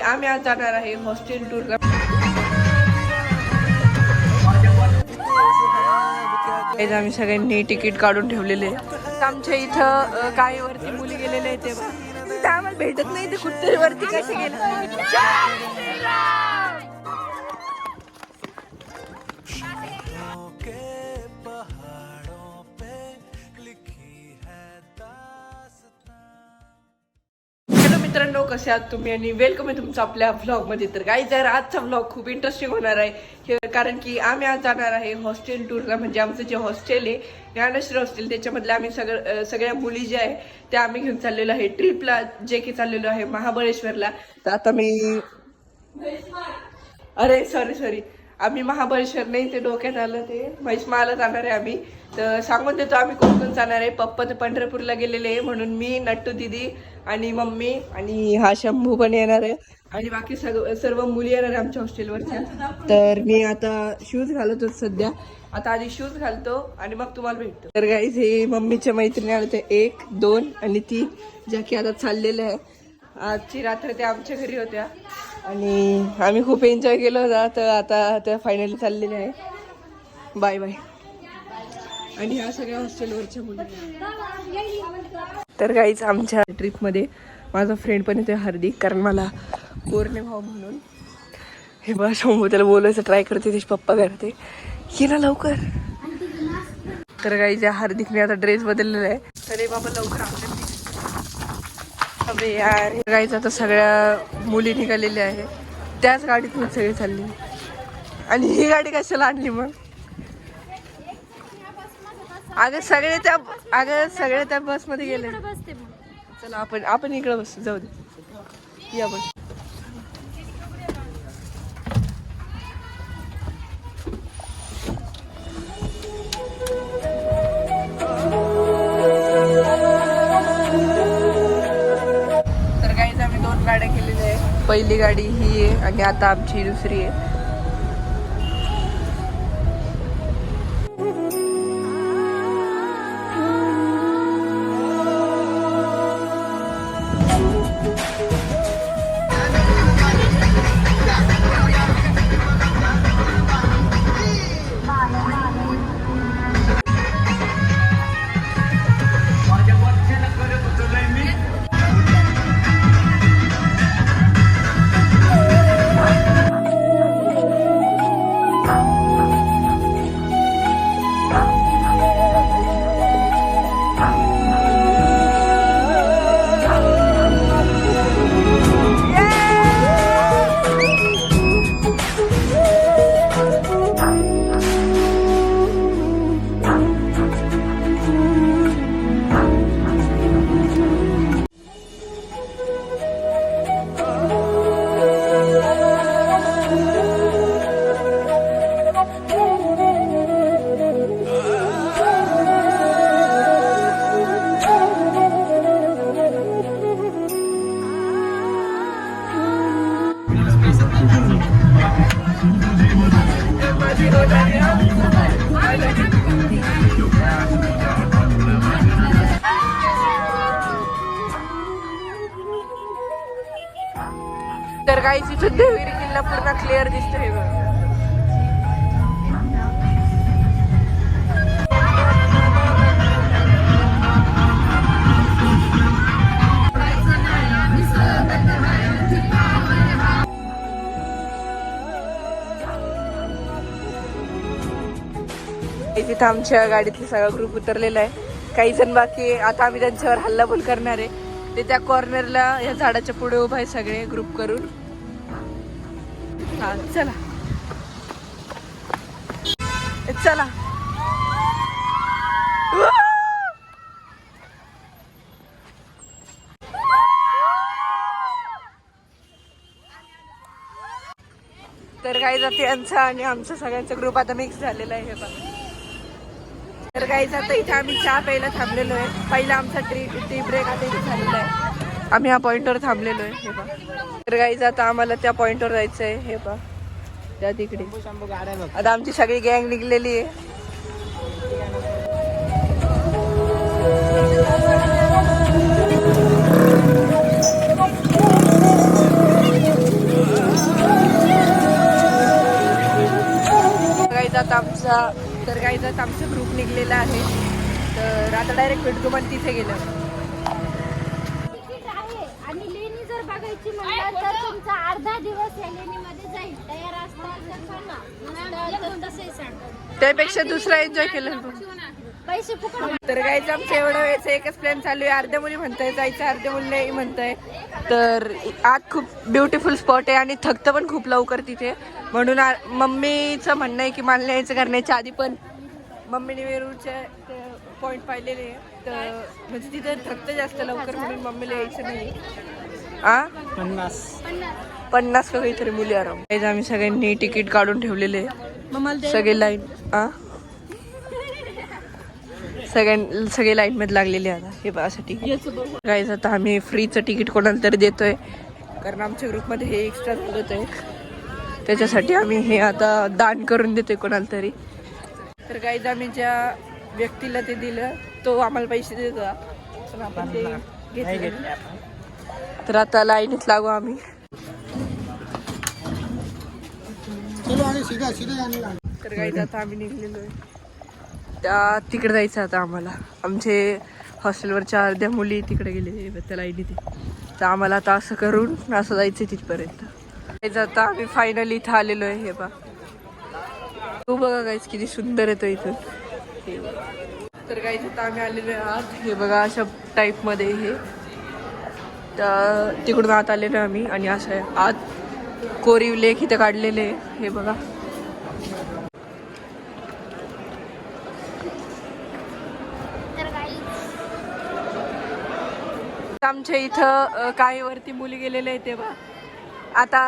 आम्ही आज जाणार आहे हॉस्टेल टूर आम्ही सगळ्यांनी तिकीट काढून ठेवलेले. आहे. आमच्या इथं काही वरती मुली गेलेल्या आहेत तेव्हा. आम्हाला भेटत नाही ते कुठतरी वरती कसे गेले. मित्रांनो कसे आहात तुम्ही? आणि वेलकम आहे तुमचं आपल्या व्लॉगमध्ये तर काही तर आजचा व्लॉग खूप इंटरेस्टिंग होणार आहे. कारण की आम्ही आज जाणार आहे हॉस्टेल टूरला म्हणजे आमचं जे हॉस्टेल आहे ज्ञानश्री हॉस्टेल त्याच्यामधल्या आम्ही सगळं सगळ्या मुली ज्या आहे त्या आम्ही घेऊन चाललेलो आहे. ट्रिपला जे की चाललेलो आहे महाबळेश्वरला. तर आता मी अरे सॉरी सॉरी आम्ही महाबळेश्वर नाही ते डोक्यात आलं ते. महिष्माला जाणार आहे आम्ही. तर सांगून देतो आम्ही कोकण जाणार आहे. पप्पा तर पंढरपूरला गेलेले आहे म्हणून मी नट्टू दिदी आणि मम्मी आणि हा शंभू पण येणार आहे. आणि बाकी सग सर्व मुली येणार आहे आमच्या हॉस्टेलवरच्या. तर मी आता शूज घालतो सध्या. आता आधी शूज घालतो आणि मग तुम्हाला भेटतो. तर गाईज हे मम्मीच्या मैत्रिणी आल्या ते एक दोन आणि तीन ज्या की आता चाललेल्या आहे. आजची रात्र त्या आमच्या घरी होत्या. आणि आम्ही खूप एन्जॉय केलं होता. तर आता त्या फायनली चाललेलं आहे. बाय बाय आणि ह्या सगळ्या हॉस्टेलवरच्या मुली. तर काहीच आमच्या ट्रिपमध्ये माझा फ्रेंड पण येतो हार्दिक कारण मला कोरणे भाऊ म्हणून. हे बघा शंभू त्याला बोलायचं ट्राय करते त्याचे पप्पा करते. ये ना लवकर. तर काही ज्या हार्दिकने आता ड्रेस बदललेला आहे. तर हे बाबा लवकर आपल्या अबे यार गाईच आता सगळ्या मुली निघालेल्या आहे त्याच गाडीतून सगळे चालले. आणि ही गाडी कशाला आणली मग? अगं सगळे त्या अगं सगळे त्या बसमध्ये गेले. चला आपण आपण इकडे बसू जाऊ दे. या पण पहिली गाडी ही आहे आणि आता आमची दुसरी आहे. तर किल्ला पूर्ण क्लिअर दिसतो हे बघ तिथं आमच्या गाडीतला सगळा ग्रुप उतरलेला आहे. काही जण बाकी आहे. आता आम्ही त्यांच्यावर हल्लाबोल करणार आहे. ते त्या कॉर्नरला या झाडाच्या पुढे उभा आहे सगळे ग्रुप करून. हा चला. चला. तर काही जाते यांचा आणि आमचा सगळ्यांचा ग्रुप आता मिक्स झालेला आहे हे बघा. तर काही जाते इथे आम्ही चहा प्यायला थांबलेलो आहे. पहिला आमचा ट्री टी ब्रेक आता इथे झालेला आहे. आम्ही ह्या पॉईंटवर थांबलेलो आहे हे बा तर गाईज आता आम्हाला त्या पॉईंटवर जायचं आहे हे बा त्या तिकडे. आता आमची सगळी गँग निघलेली आहे. आमचा तर गाईजात आमचा ग्रुप निघलेला आहे. तर आता डायरेक्ट पेटकुमान तिथे गेलं. म्हणलं तर तुमचा अर्धा दिवस जाईल. तयार त्यापेक्षा दुसरा एन्जॉय केलं पैसे तर गाईचं आमचं एवढं वेळचं एकच प्लॅन चालू आहे. अर्ध्या मुली म्हणताय जायचं अर्ध्या मुली नाही म्हणताय. तर आज खूप ब्युटिफुल स्पॉट आहे आणि थकतं पण खूप लवकर तिथे. म्हणून मम्मीचं म्हणणं आहे की मला यायचं करण्याच्या आधी पण मम्मीने वेरूळचे पॉईंट पाहिलेले तर म्हणजे तिथे थकतं जास्त लवकर म्हणून मम्मीला यायचं नाही. आ? पन्नास. पन्नास का काहीतरी मुली आराम. आम्ही सगळ्यांनी तिकीट काढून ठेवलेले आहे. सगळे लाईन आ? सगळ्यां सगळे लाईन मध्ये लागलेले आता. हे असं तिकीट. गाईज आता आम्ही फ्रीचं तिकीट कोणाला तरी देतोय. कारण आमच्या ग्रुपमध्ये हे एक्स्ट्रा झालं आहे. त्याच्यासाठी आम्ही हे आता दान करून देतोय कोणाला तरी. तर गाईज आम्ही ज्या व्यक्तीला ते दिलं तो आम्हाला पैसे देतो. पण आपण ते घेतले तर आता लाईनीत लागू आम्ही. चलो आणि सीधा सीधा जाने का. तर काही आता आम्ही निघलेलो आहे. त्या तिकडे जायचं आता आम्हाला. आमचे हॉस्टेलवरच्या अर्ध्या मुली तिकडे गेले त्या लाईनीत तर आम्हाला आता असं करून असं जायचं तिथपर्यंत. गाईज आता आम्ही फायनली इथं आलेलो आहे हे बा तू बघा गाईज किती सुंदर येतो इथून हे बघा. तर आता आम्ही आलेलो आहे आत. हे बघा अशा टाईपमध्ये हे. त्या तिकडून आत आलेलो आहे आम्ही आणि असं आहे. आत कोरीव लेख इथं काढलेले हे बघा. आमच्या इथं काही वरती मुली गेलेल्या आहेत तेव्हा आता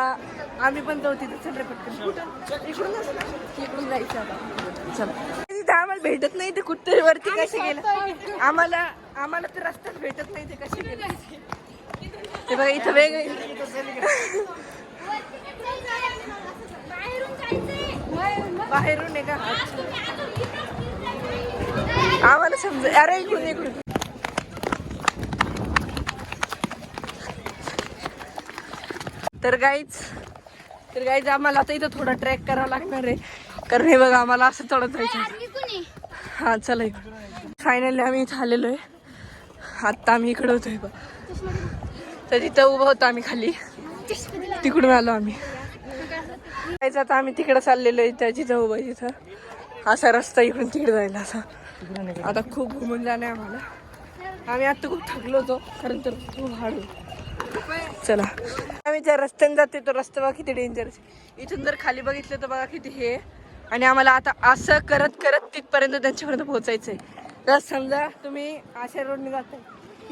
आम्ही पण जाऊ तिथे. चल रे पटकन. कुठं? इकडून जाऊ ना? इकडून जायचं आता. चल. तिथे आम्हाला भेटत नाही ते कुठतरी वरती कसे गेले. आम्हाला आम्हाला तर रस्त्यात भेटत नाही ते कसे गेले. ते बघा इथं वेगळे बाहेरून बाहेरून आहे का आम्हाला समजा अरे इकडून इकडून. तर गाईच तर गाईज आम्हाला आता इथं थोडा ट्रॅक करावा लागणार आहे. कारण हे बघा आम्हाला असं चढत जायचं हां हा चला फायनली आम्ही इथं आलेलो आहे. आत्ता आम्ही इकडे होतोय बघ. तर तिथं उभं होतो आम्ही खाली तिकडून आलो आम्ही. जायचं आता आम्ही तिकडे चाललेलो आहे त्या जिथं उभं आहे तिथं. असा रस्ता इकडून तिकडे जायला असा. आता खूप घुमून जाणे आम्हाला. आम्ही आता खूप थकलो होतो कारण तर खूप हाडू चला. आम्ही ज्या रस्त्याने जाते तो रस्ता बघा किती डेंजर इथून जर खाली बघितलं तर बघा किती हे. आणि आम्हाला आता असं करत करत तिथपर्यंत त्यांच्यापर्यंत पोहोचायचं आहे तर समजा तुम्ही अशा रोडने जाताय.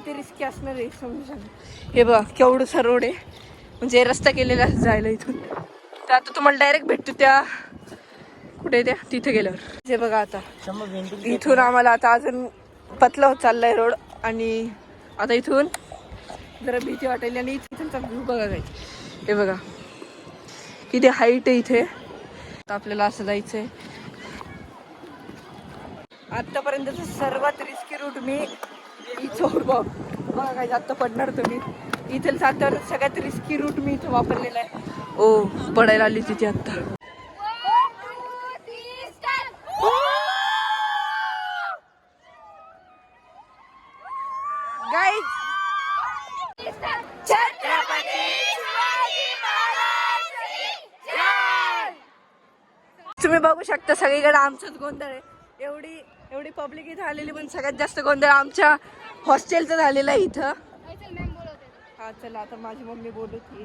किती रिस्की असणार आहे समजू हे बघा केवढंसा रोड आहे. म्हणजे रस्ता केलेला जायला इथून. तर आता तुम्हाला डायरेक्ट भेटतो त्या कुठे त्या? तिथे गेल्यावर. जे बघा आता. इथून आम्हाला आता अजून पतला होत चाललाय रोड आणि आता इथून जरा भीती वाटायली आणि इथूनचा व्ह्यू बघा काय हे बघा. किती हाईट आहे इथे. आपल्याला असं जायचंय. आतापर्यंतचा सर्वात रिस्की रूट मी इथं बघ बघा काय आता पडणार तुम्ही. इथे आता सगळ्यात रिस्की रूट मी इथं वापरलेला आहे. ओ पडायला आली तिथे आता गाईज तुम्ही बघू शकता सगळीकडे आमचाच गोंधळ आहे. एवढी एवढी पब्लिक इथं आलेली पण सगळ्यात जास्त गोंधळ आमच्या हॉस्टेलचा झालेला आहे इथं. हा चला आता माझी मम्मी बोलत होती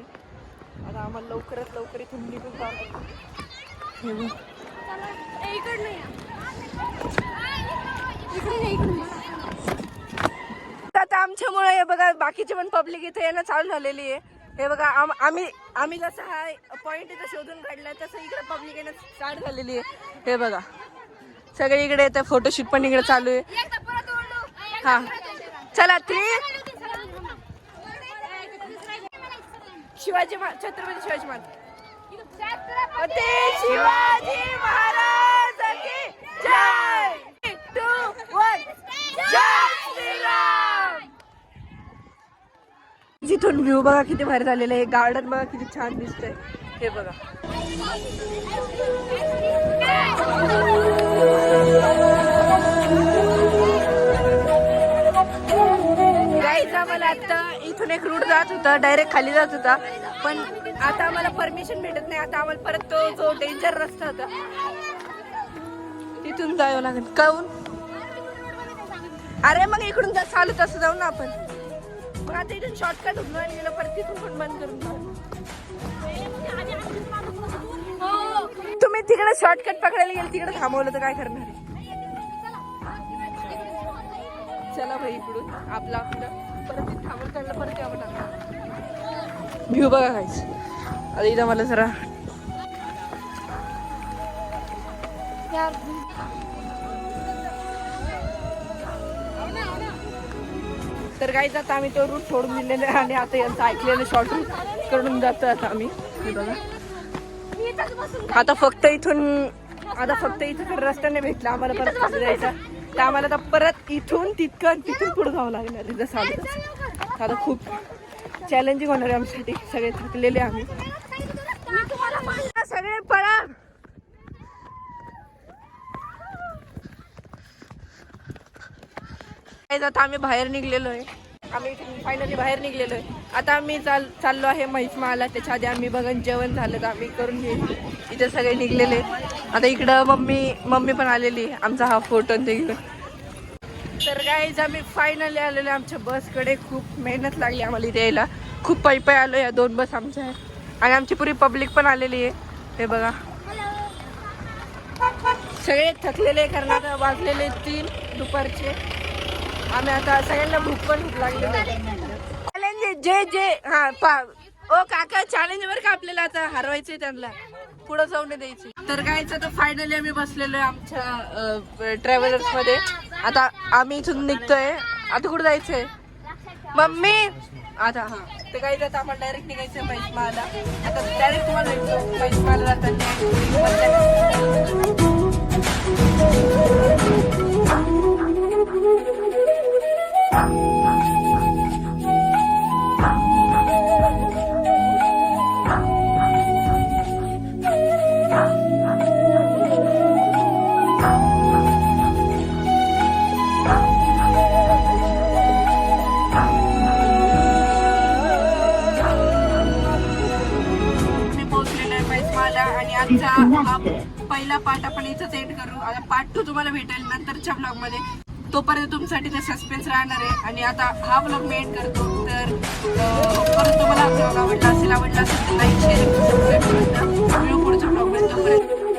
आता आम्हाला लवकरात लवकर इथून निघून बघ. आता आमच्यामुळे हे बघा बाकीचे पण पब्लिक इथे येणं चालू झालेली आहे. हे बघा आम- आम्ही आम्ही जसं हा पॉईंट इथं शोधून काढलाय तसं इकडे पब्लिक येणं स्टार्ट झालेली आहे. हे बघा. सगळे इकडे येतं फोटोशूट पण इकडे चालू आहे. हा. चला थ्री शिवाजी छत्रपती शिवाजी महाराज. ते शिवाजी महाराज की जय. Two one. जय श्रीराम. व्ह्यू बघा किती भारी झालेलं आहे. गार्डन बघा किती छान दिसतंय. हे बघा. गाईज आम्हाला आता इथून एक रूट जात होता डायरेक्ट खाली जात होता. पण आता आम्हाला परमिशन भेटत नाही. आता आम्हाला परत तो जो डेंजर रस्ता होता तिथून जावं लागेल. काऊन अरे मग इकडून जा चालू तसं जाऊ ना आपण. मग आता इथून शॉर्टकट होतो आणि गेलो परत तिथून पण बंद करून जाऊ तुम्ही तिकडे शॉर्टकट पकडायला गेले तिकडे थांबवलं तर काय करणार आहे? चला भाई इकडून. आपला आपलं. व्ह्यू बघा काहीच आता इथं मला जरा तर काहीच आता आम्ही तो रूट सोडून दिलेला आणि आता यांचं ऐकलेलं शॉर्ट रूटकडून जातो आता आम्ही. बघा. आता फक्त इथून आता फक्त इथं तर रस्ता नाही भेटला. आम्हाला परत जायचं तर आम्हाला आता परत इथून तितकं तिथून पुढे जावं लागणार आहे. जसं आलं तसं. आता खूप चॅलेंजिंग होणार आहे आमच्यासाठी. सगळे थकलेले आम्ही. सगळे पळा. आता आम्ही बाहेर निघलेलो आहे. आम्ही फायनली बाहेर निघलेलो आहे. आता आम्ही चाल चाललो आहे महिसमाला त्याच्या आधी आम्ही बघन जेवण झालं तर आम्ही करून घेऊ. इथे सगळे निघलेले. आता इकडं मम्मी मम्मी पण आलेली. आहे. आमचा हा फोटो ते घेऊन. तर गाईज आम्ही फायनली आलेलो आहे आमच्या बसकडे खूप मेहनत लागली आम्हाला इथे यायला. खूप पायी पायी आलो या दोन बस आमच्या. आहेत आणि आमची पुरी पब्लिक पण आलेली आहे. हे बघा. सगळे थकलेले कारण आता वाजलेले तीन दुपारचे. आम्ही आता सगळ्यांना भूक पण खूप लागली जे जे हा पा ओ काका चॅलेंज वर का आपल्याला आता? हरवायचंय त्यांना. पुढे जाऊन द्यायची. तर काय तर फायनली आम्ही बसलेलो आहे आमच्या ट्रॅव्हलर्समध्ये. आता आम्ही इथून निघतोय. आता कुठं जायचंय? मम्मी! आता हा. तर काय जात आपण डायरेक्ट निघायचं महिसमाला. आता डायरेक्ट तुम्हाला भेटतो. महिसमाला जाताना. नंतरच्या ब्लॉगमध्ये तोपर्यंत तुमच्यासाठी ते सस्पेन्स राहणार आहे. आणि आता हा ब्लॉग मी एड करतो. तर परत तुम्हाला आवडला असेल आवडला असेल तर लाईक शेअर सबस्क्राईब करून व्हिडिओ पुढच्या ब्लॉगमध्ये तोपर्यंत.